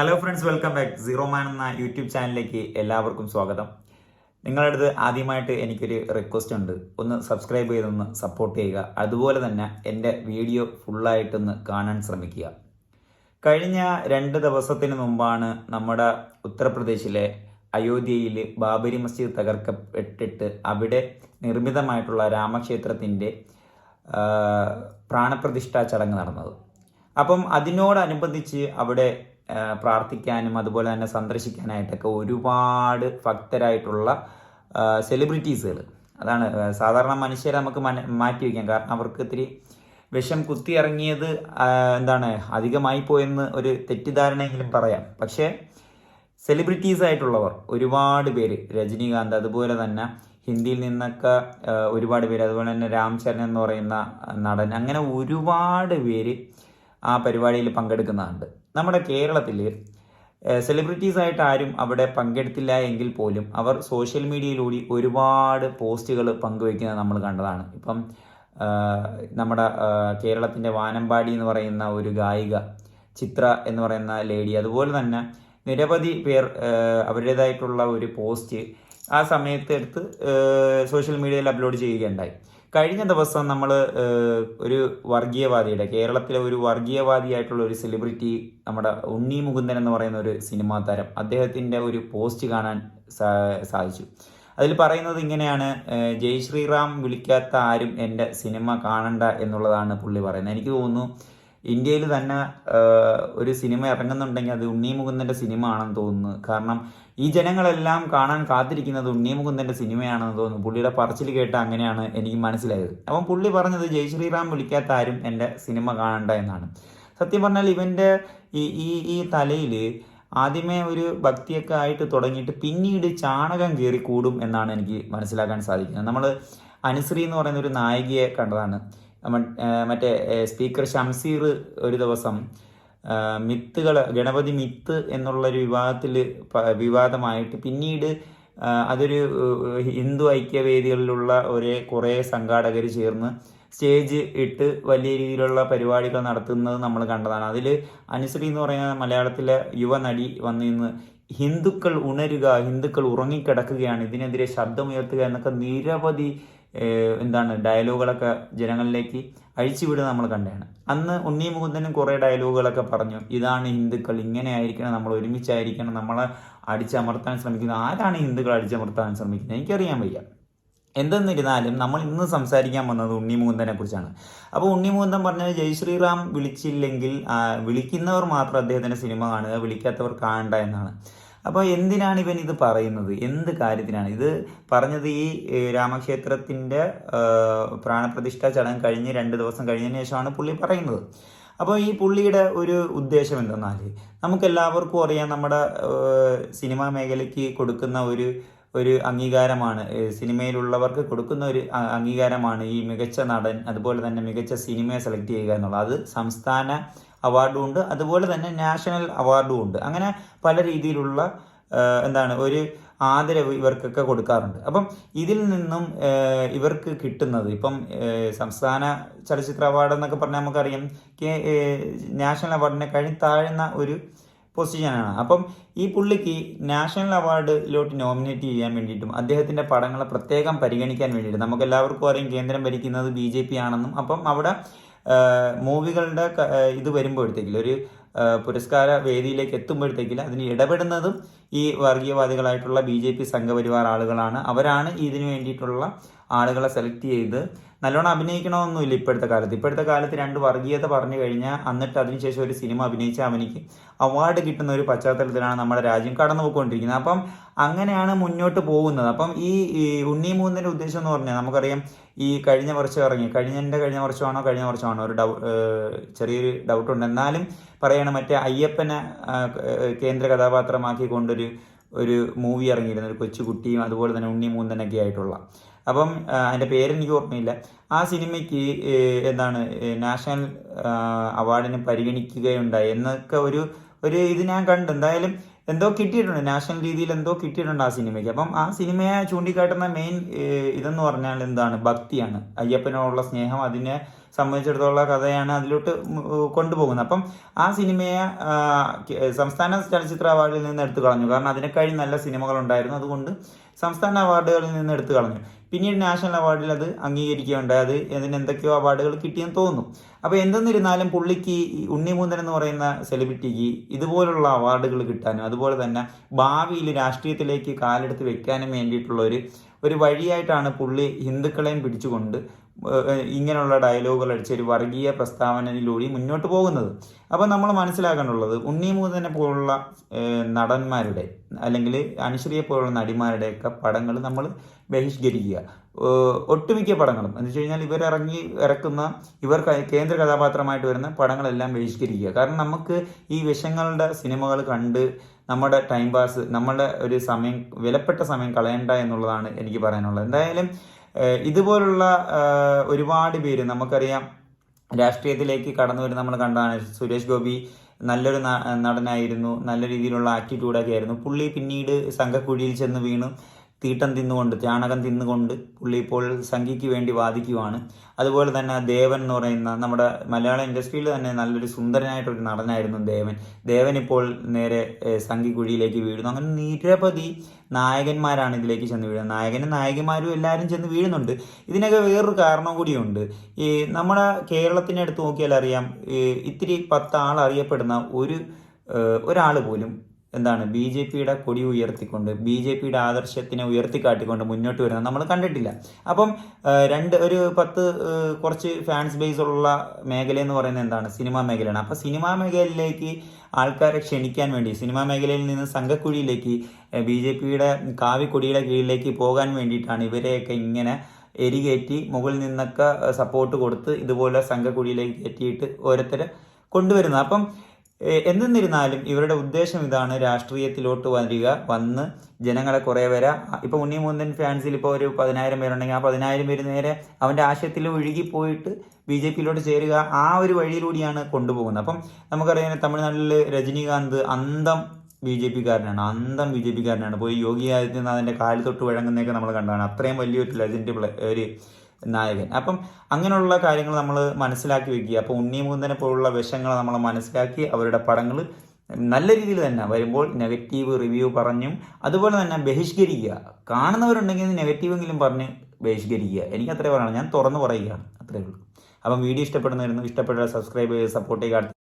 Hello friends welcome back zero man എന്ന YouTube ചാനലിലേക്ക് എല്ലാവർക്കും സ്വാഗതം. നിങ്ങളുടെ അടുത്ത് ആദ്യമായിട്ട് എനിക്കൊരു റിക്വസ്റ്റ് ഉണ്ട്. ഒന്ന് സബ്സ്ക്രൈബ് ചെയ്തൊന്ന് സപ്പോർട്ട് ചെയ്യുക. അതുപോലെ തന്നെ എന്റെ വീഡിയോ ഫുള്ളായിട്ടൊന്ന് കാണാൻ ശ്രമിക്കുക. കഴിഞ്ഞ രണ്ട് ദിവസത്തിന് മുമ്പാണ് നമ്മുടെ ഉത്തർപ്രദേശിലെ അയോധ്യയിൽ ബാബരി മസ്ജിദ് തകർക്കപ്പെട്ടിട്ട് അവിടെ നിർമ്മിതമായിട്ടുള്ള രാമക്ഷേത്രത്തിന്റെ പ്രാണപ്രതിഷ്ഠാ ചടങ്ങ് നടന്നത്. അപ്പം അതിനോടനുബന്ധിച്ച് അവിടെ പ്രാർത്ഥിക്കാനും അതുപോലെ തന്നെ സന്ദർശിക്കാനായിട്ടൊക്കെ ഒരുപാട് ഭക്തരായിട്ടുള്ള സെലിബ്രിറ്റീസുകൾ അതാണ് സാധാരണ മനുഷ്യരെ നമുക്ക് മാറ്റി വയ്ക്കാം. കാരണം അവർക്ക് ഇത്തിരി വിഷം കുത്തി ഇറങ്ങിയത് എന്താണ് അധികമായി പോയെന്ന് ഒരു തെറ്റിദ്ധാരണയെങ്കിലും പറയാം. പക്ഷേ സെലിബ്രിറ്റീസ് ആയിട്ടുള്ളവർ ഒരുപാട് പേര് രജനീകാന്ത് അതുപോലെ തന്നെ ഹിന്ദിയിൽ നിന്നൊക്കെ ഒരുപാട് പേര് അതുപോലെ തന്നെ രാം ചരൺ എന്ന് പറയുന്ന നടൻ അങ്ങനെ ഒരുപാട് പേര് ആ പരിപാടിയിൽ പങ്കെടുക്കുന്നതുണ്ട് നമ്മുടെ കേരളത്തിൽ സെലിബ്രിറ്റീസ് ആയിട്ട് ആരും അവിടെ പങ്കെടുത്തില്ല എങ്കിൽ പോലും അവർ സോഷ്യൽ മീഡിയയിലൂടെ ഒരുപാട് പോസ്റ്റുകൾ പങ്കുവയ്ക്കുന്നത് നമ്മൾ കണ്ടതാണ്. ഇപ്പം നമ്മുടെ കേരളത്തിന്റെ വാനമ്പാടി എന്ന് പറയുന്ന ഒരു ഗായിക ചിത്ര എന്ന് പറയുന്ന ലേഡി അതുപോലെ തന്നെ നിരവധി പേർ അവരുടേതായിട്ടുള്ള ഒരു പോസ്റ്റ് ആ സമയത്ത് എടുത്ത് സോഷ്യൽ മീഡിയയിൽ അപ്ലോഡ് ചെയ്യുകയുണ്ടായി. കഴിഞ്ഞ ദിവസം നമ്മൾ ഒരു വർഗീയവാദിയുടെ കേരളത്തിലെ ഒരു വർഗീയവാദിയായിട്ടുള്ള ഒരു സെലിബ്രിറ്റി നമ്മുടെ ഉണ്ണി മുകുന്ദൻ എന്ന് പറയുന്ന ഒരു സിനിമാ താരം അദ്ദേഹത്തിന്റെ ഒരു പോസ്റ്റ് കാണാൻ സാധിച്ചു. അതിൽ പറയുന്നത് ഇങ്ങനെയാണ് ജയ് ശ്രീറാം വിളിക്കാത്ത ആരും എന്റെ സിനിമ കാണണ്ട എന്നുള്ളതാണ് പുള്ളി പറയുന്നത്. എനിക്ക് തോന്നുന്നു ഇന്ത്യയിൽ തന്നെ ഒരു സിനിമ ഇറങ്ങുന്നുണ്ടെങ്കിൽ അത് ഉണ്ണി മുകുന്ദന്റെ സിനിമ ആണെന്ന് തോന്നുന്നു. കാരണം ഈ ജനങ്ങളെല്ലാം കാണാൻ കാത്തിരിക്കുന്നത് ഉണ്ണി മുകുന്ദന്റെ സിനിമയാണെന്ന് തോന്നുന്നു. പുള്ളിയുടെ പറച്ചിൽ കേട്ട് അങ്ങനെയാണ് എനിക്ക് മനസ്സിലായത്. അപ്പം പുള്ളി പറഞ്ഞത് ജയ് ശ്രീറാം വിളിക്കാത്ത ആരും എന്റെ സിനിമ കാണണ്ട എന്നാണ്. സത്യം പറഞ്ഞാൽ ഇവന്റെ ഈ ഈ ഈ തലയിൽ ആദ്യമേ ഒരു ഭക്തിയൊക്കെ ആയിട്ട് തുടങ്ങിയിട്ട് പിന്നീട് ചാണകം കയറി കൂടും എന്നാണ് എനിക്ക് മനസ്സിലാക്കാൻ സാധിക്കുന്നത്. നമ്മൾ അനുശ്രീ എന്ന് പറയുന്ന ഒരു നായികയെ കണ്ടതാണ്. മറ്റേ സ്പീക്കർ ഷംസീർ ഒരു ദിവസം മിത്തുകൾ ഗണപതി മിത്ത് എന്നുള്ളൊരു വിവാദത്തിൽ വിവാദമായിട്ട് പിന്നീട് അതൊരു ഹിന്ദു ഐക്യവേദികളിലുള്ള ഒരേ കുറേ സംഘാടകർ ചേർന്ന് സ്റ്റേജ് ഇട്ട് വലിയ രീതിയിലുള്ള പരിപാടികൾ നടത്തുന്നത് നമ്മൾ കണ്ടതാണ്. അതിൽ അനുശ്രീ എന്ന് പറയുന്ന മലയാളത്തിലെ യുവനടി വന്നിന്ന് ഹിന്ദുക്കൾ ഉണരുക ഹിന്ദുക്കൾ ഉറങ്ങിക്കിടക്കുകയാണ് ഇതിനെതിരെ ശബ്ദമുയർത്തുക എന്നൊക്കെ നിരവധി എന്താണ് ഡയലോഗുകളൊക്കെ ജനങ്ങളിലേക്ക് അഴിച്ചുവിടുക നമ്മൾ കണ്ടതാണ്. അന്ന് ഉണ്ണി മുകുന്ദനും കുറേ ഡയലോഗുകളൊക്കെ പറഞ്ഞു ഇതാണ് ഹിന്ദുക്കൾ ഇങ്ങനെ ആയിരിക്കണം നമ്മൾ ഒരുമിച്ചായിരിക്കണം നമ്മളെ അടിച്ചമർത്താൻ ശ്രമിക്കുന്നത് ആരാണ് ഹിന്ദുക്കൾ അടിച്ചമർത്താൻ ശ്രമിക്കുന്നത്? എനിക്കറിയാൻ വയ്യ. എന്തെന്നിരുന്നാലും നമ്മൾ ഇന്ന് സംസാരിക്കാൻ വന്നത് ഉണ്ണി മുകുന്ദനെ കുറിച്ചാണ്. അപ്പോൾ ഉണ്ണി മുകുന്ദൻ പറഞ്ഞത് ജയ് ശ്രീറാം വിളിച്ചില്ലെങ്കിൽ വിളിക്കുന്നവർ മാത്രം അദ്ദേഹത്തിന്റെ സിനിമ കാണുക വിളിക്കാത്തവർ കാണണ്ട എന്നാണ്. അപ്പോൾ എന്തിനാണ് ഇവൻ ഇത് പറയുന്നത്? എന്ത് കാര്യത്തിനാണ്? ഇത് പറഞ്ഞത് ഈ രാമക്ഷേത്രത്തിന്റെ പ്രാണപ്രതിഷ്ഠ ചടങ്ങ് കഴിഞ്ഞ് രണ്ട് ദിവസം കഴിഞ്ഞതിന് ശേഷമാണ് പുള്ളി പറയുന്നത്. അപ്പോൾ ഈ പുള്ളിയുടെ ഒരു ഉദ്ദേശം എന്തെന്നാൽ നമുക്കെല്ലാവർക്കും അറിയാം നമ്മുടെ സിനിമാ മേഖലയ്ക്ക് കൊടുക്കുന്ന ഒരു ഒരു അംഗീകാരമാണ്. സിനിമയിലുള്ളവർക്ക് കൊടുക്കുന്ന ഒരു അംഗീകാരമാണ് ഈ മികച്ച നടൻ അതുപോലെ തന്നെ മികച്ച സിനിമയെ സെലക്ട് ചെയ്യുക എന്നുള്ളത്. അത് സംസ്ഥാന അവാർഡും ഉണ്ട് അതുപോലെ തന്നെ നാഷണൽ അവാർഡും ഉണ്ട്. അങ്ങനെ പല രീതിയിലുള്ള എന്താണ് ഒരു ആദരവ് ഇവർക്കൊക്കെ കൊടുക്കാറുണ്ട്. അപ്പം ഇതിൽ നിന്നും ഇവർക്ക് കിട്ടുന്നത് ഇപ്പം സംസ്ഥാന ചലച്ചിത്ര അവാർഡ് എന്നൊക്കെ പറഞ്ഞാൽ നമുക്കറിയാം. നാഷണൽ അവാർഡിനെ കഴിഞ്ഞ് താഴ്ന്ന ഒരു പൊസിഷനാണ്. അപ്പം ഈ പുള്ളിക്ക് നാഷണൽ അവാർഡിലോട്ട് നോമിനേറ്റ് ചെയ്യാൻ വേണ്ടിയിട്ടും അദ്ദേഹത്തിന്റെ പടങ്ങളെ പ്രത്യേകം പരിഗണിക്കാൻ വേണ്ടിയിട്ട് നമുക്ക് എല്ലാവർക്കും അറിയാം കേന്ദ്രം ഭരിക്കുന്നത് ബി ജെ പി ആണെന്നും. അപ്പം അവിടെ മൂവികളുടെ ഇത് വരുമ്പോഴത്തേക്കിൽ ഒരു പുരസ്കാര വേദിയിലേക്ക് എത്തുമ്പോഴത്തേക്കിൽ അതിന് ഇടപെടുന്നതും ഈ വർഗീയവാദികളായിട്ടുള്ള ബി ജെ പി സംഘപരിവാർ ആളുകളാണ്. അവരാണ് ഇതിനു വേണ്ടിയിട്ടുള്ള ആളുകളെ സെലക്ട് ചെയ്ത് നല്ലോണം അഭിനയിക്കണമെന്നില്ല ഇപ്പോഴത്തെ കാലത്ത്. ഇപ്പോഴത്തെ കാലത്ത് രണ്ട് വർഗീയത പറഞ്ഞു കഴിഞ്ഞാൽ എന്നിട്ട് അതിനുശേഷം ഒരു സിനിമ അഭിനയിച്ച അവനിക്ക് അവാർഡ് കിട്ടുന്ന ഒരു പശ്ചാത്തലത്തിലാണ് നമ്മുടെ രാജ്യം കടന്നു പോയിക്കൊണ്ടിരിക്കുന്നത് അപ്പം അങ്ങനെയാണ് മുന്നോട്ട് പോകുന്നത്. അപ്പം ഈ ഉണ്ണി മൂന്നിന്റെ ഉദ്ദേശം എന്ന് പറഞ്ഞാൽ നമുക്കറിയാം ഈ കഴിഞ്ഞ വർഷം ഇറങ്ങി. കഴിഞ്ഞതിന്റെ കഴിഞ്ഞ വർഷമാണോ കഴിഞ്ഞ വർഷമാണോ? ഒരു ഡൗ ചെറിയൊരു ഡൗട്ടുണ്ട് എന്നാലും പറയണം മറ്റേ അയ്യപ്പനെ കേന്ദ്ര കഥാപാത്രമാക്കി കൊണ്ടൊരു ഒരു മൂവി ഇറങ്ങിയിരുന്നു. ഒരു കൊച്ചുകുട്ടിയും അതുപോലെ തന്നെ ഉണ്ണി മൂന്നനൊക്കെ ആയിട്ടുള്ള. അപ്പം അതിന്റെ പേരെനിക്ക് ഓർമ്മയില്ല. ആ സിനിമയ്ക്ക് എന്താണ് നാഷണൽ അവാർഡിന് പരിഗണിക്കുകയുണ്ടായി എന്നൊക്കെ ഒരു ഒരു ഇത് ഞാൻ കണ്ടു. എന്തായാലും എന്തോ കിട്ടിയിട്ടുണ്ട് നാഷണൽ രീതിയിൽ എന്തോ കിട്ടിയിട്ടുണ്ട് ആ സിനിമയ്ക്ക്. അപ്പം ആ സിനിമയെ ചൂണ്ടിക്കാട്ടുന്ന മെയിൻ ഇതെന്ന് പറഞ്ഞാൽ എന്താണ്? ഭക്തിയാണ്. അയ്യപ്പനോടുള്ള സ്നേഹം അതിനെ സംബന്ധിച്ചിടത്തോളം കഥയാണ് അതിലോട്ട് കൊണ്ടുപോകുന്നത്. അപ്പം ആ സിനിമയെ സംസ്ഥാന ചലച്ചിത്ര അവാർഡിൽ നിന്ന് എടുത്തു കളഞ്ഞു. കാരണം അതിനേക്കാളും നല്ല സിനിമകൾ ഉണ്ടായിരുന്നു അതുകൊണ്ട് സംസ്ഥാന അവാർഡുകളിൽ നിന്ന് എടുത്തു കളഞ്ഞു. പിന്നീട് നാഷണൽ അവാർഡിൽ അത് അംഗീകരിക്കുകയുണ്ടായി. അത് അതിന് എന്തൊക്കെയോ അവാർഡുകൾ കിട്ടിയെന്ന് തോന്നുന്നു അപ്പോൾ എന്തെന്നിരുന്നാലും പുള്ളിക്ക് ഉണ്ണിമൂന്തൻ എന്ന് പറയുന്ന സെലിബ്രിറ്റിക്ക് ഇതുപോലുള്ള അവാർഡുകൾ കിട്ടാനും അതുപോലെ തന്നെ ഭാവിയിൽ രാഷ്ട്രീയത്തിലേക്ക് കാലെടുത്ത് വെക്കാനും വേണ്ടിയിട്ടുള്ള ഒരു ഒരു വഴിയായിട്ടാണ് പുള്ളി ഹിന്ദുക്കളെയും പിടിച്ചുകൊണ്ട് ഇങ്ങനെയുള്ള ഡയലോഗുകൾ അടിച്ച ഒരു വർഗീയ പ്രസ്താവനയിലൂടെ മുന്നോട്ട് പോകുന്നത്. അപ്പോൾ നമ്മൾ മനസ്സിലാക്കാനുള്ളത് ഉണ്ണിമൂതനെ പോലുള്ള നടന്മാരുടെ അല്ലെങ്കിൽ അനുശ്രീയെ പോലുള്ള നടിമാരുടെയൊക്കെ പടങ്ങൾ നമ്മൾ ബഹിഷ്കരിക്കുക. ഒട്ടുമിക്ക പടങ്ങളും. എന്ന് വെച്ച് കഴിഞ്ഞാൽ ഇവരിറങ്ങി ഇറക്കുന്ന ഇവർ കേന്ദ്ര കഥാപാത്രമായിട്ട് വരുന്ന പടങ്ങളെല്ലാം ബഹിഷ്കരിക്കുക. കാരണം നമുക്ക് ഈ വിഷങ്ങളുടെ സിനിമകൾ കണ്ട് നമ്മുടെ ടൈം പാസ് നമ്മുടെ ഒരു സമയം വിലപ്പെട്ട സമയം കളയണ്ട എന്നുള്ളതാണ് എനിക്ക് പറയാനുള്ളത്. എന്തായാലും ഇതുപോലുള്ള ഒരുപാട് പേര് നമുക്കറിയാം രാഷ്ട്രീയത്തിലേക്ക് കടന്നു വരുന്ന നമ്മൾ കണ്ടതാണ്. സുരേഷ് ഗോപി നല്ലൊരു നടനായിരുന്നു. നല്ല രീതിയിലുള്ള ആറ്റിറ്റ്യൂഡൊക്കെ ആയിരുന്നു. പുള്ളി പിന്നീട് സംഘക്കുഴിയിൽ ചെന്ന് വീണു. തീട്ടം തിന്നുകൊണ്ട് ചാണകം തിന്നുകൊണ്ട് പുള്ളി ഇപ്പോൾ സംഘിക്ക് വേണ്ടി വാദിക്കുവാണ്. അതുപോലെ തന്നെ ദേവൻ എന്ന് പറയുന്ന നമ്മുടെ മലയാള ഇൻഡസ്ട്രിയിൽ തന്നെ നല്ലൊരു സുന്ദരനായിട്ടൊരു നടനായിരുന്നു ദേവൻ. ദേവൻ ഇപ്പോൾ നേരെ സംഖ്യക്കുഴിയിലേക്ക് വീഴുന്നു. അങ്ങനെ നിരവധി നായകന്മാരാണ് ഇതിലേക്ക് ചെന്ന് വീഴുന്നത്. നായകനും നായികമാരും എല്ലാവരും ചെന്ന് വീഴുന്നുണ്ട്. ഇതിനൊക്കെ വേറൊരു കാരണം കൂടിയുണ്ട്. ഈ നമ്മുടെ കേരളത്തിനെ എടുത്ത് നോക്കിയാൽ അറിയാം ഇത്തിരി പത്താൾ അറിയപ്പെടുന്ന ഒരു ഒരാൾ പോലും എന്താണ് ബി ജെ പിയുടെ കൊടി ഉയർത്തിക്കൊണ്ട് ബി ജെ പിയുടെ ആദർശത്തിനെ ഉയർത്തിക്കാട്ടിക്കൊണ്ട് മുന്നോട്ട് വരുന്നത് നമ്മൾ കണ്ടിട്ടില്ല. അപ്പം രണ്ട് ഒരു പത്ത് കുറച്ച് ഫാൻസ് ബേസ് ഉള്ള മേഖല എന്ന് പറയുന്നത് എന്താണ്? സിനിമാ മേഖലയാണ്. അപ്പോൾ സിനിമാ മേഖലയിലേക്ക് ആൾക്കാരെ ക്ഷണിക്കാൻ വേണ്ടി സിനിമാ മേഖലയിൽ നിന്ന് സംഘക്കുഴിയിലേക്ക് ബി ജെ പിയുടെ കാവിക്കൊടിയുടെ കീഴിലേക്ക് പോകാൻ വേണ്ടിയിട്ടാണ് ഇവരെയൊക്കെ ഇങ്ങനെ എരികേറ്റി മുകളിൽ നിന്നൊക്കെ സപ്പോർട്ട് കൊടുത്ത് ഇതുപോലെ സംഘക്കുഴിയിലേക്ക് കയറ്റിയിട്ട് ഓരോരുത്തരെ കൊണ്ടുവരുന്നത്. അപ്പം എ- എന്തെന്നിരുന്നാലും ഇവരുടെ ഉദ്ദേശം ഇതാണ് രാഷ്ട്രീയത്തിലോട്ട് വരിക വന്ന് ജനങ്ങളെ കുറേ വരാ ഇപ്പൊ ഉണ്ണിമൂന്തൻ ഫാൻസിൽ ഇപ്പോൾ ഒരു പതിനായിരം പേരുണ്ടെങ്കിൽ ആ പതിനായിരം പേര് നേരെ അവന്റെ ആശയത്തിൽ ഒഴുകി പോയിട്ട് ബി ജെ പിയിലോട്ട് ചേരുക ആ ഒരു വഴിയിലൂടെയാണ് കൊണ്ടുപോകുന്നത്. അപ്പം നമുക്കറിയാം തമിഴ്നാട്ടിൽ രജനീകാന്ത് അന്തം ബി ജെ പിക്കാരനാണ് അന്തം ബി ജെ പിക്കാരനാണ്. പോയി യോഗി ആദിത്യനാഥിന്റെ കാലിൽ തൊട്ട് വഴങ്ങുന്നതൊക്കെ നമ്മൾ കണ്ടതാണ്. അത്രയും വലിയൊരു ലെജൻഡ് ഒരു നായകൻ. അപ്പം അങ്ങനെയുള്ള കാര്യങ്ങൾ നമ്മൾ മനസ്സിലാക്കി വെക്കുക. അപ്പോൾ ഉണ്ണിമൂന്തനെ പോലുള്ള വിഷങ്ങൾ നമ്മൾ മനസ്സിലാക്കി അവരുടെ പടങ്ങൾ നല്ല രീതിയിൽ തന്നെ വരുമ്പോൾ നെഗറ്റീവ് റിവ്യൂ പറഞ്ഞും അതുപോലെ തന്നെ ബഹിഷ്കരിക്കുക. കാണുന്നവരുണ്ടെങ്കിൽ നെഗറ്റീവെങ്കിലും പറഞ്ഞ് ബഹിഷ്കരിക്കുക. എനിക്ക് അത്രേ പറയണം ഞാൻ തുറന്നു പറയുകയാണ്. അത്രേ ഉള്ളൂ. അപ്പം വീഡിയോ ഇഷ്ടപ്പെടുന്നവരുന്നു ഇഷ്ടപ്പെട്ട സബ്സ്ക്രൈബ് ചെയ്ത് സപ്പോർട്ട് ചെയ്യുക.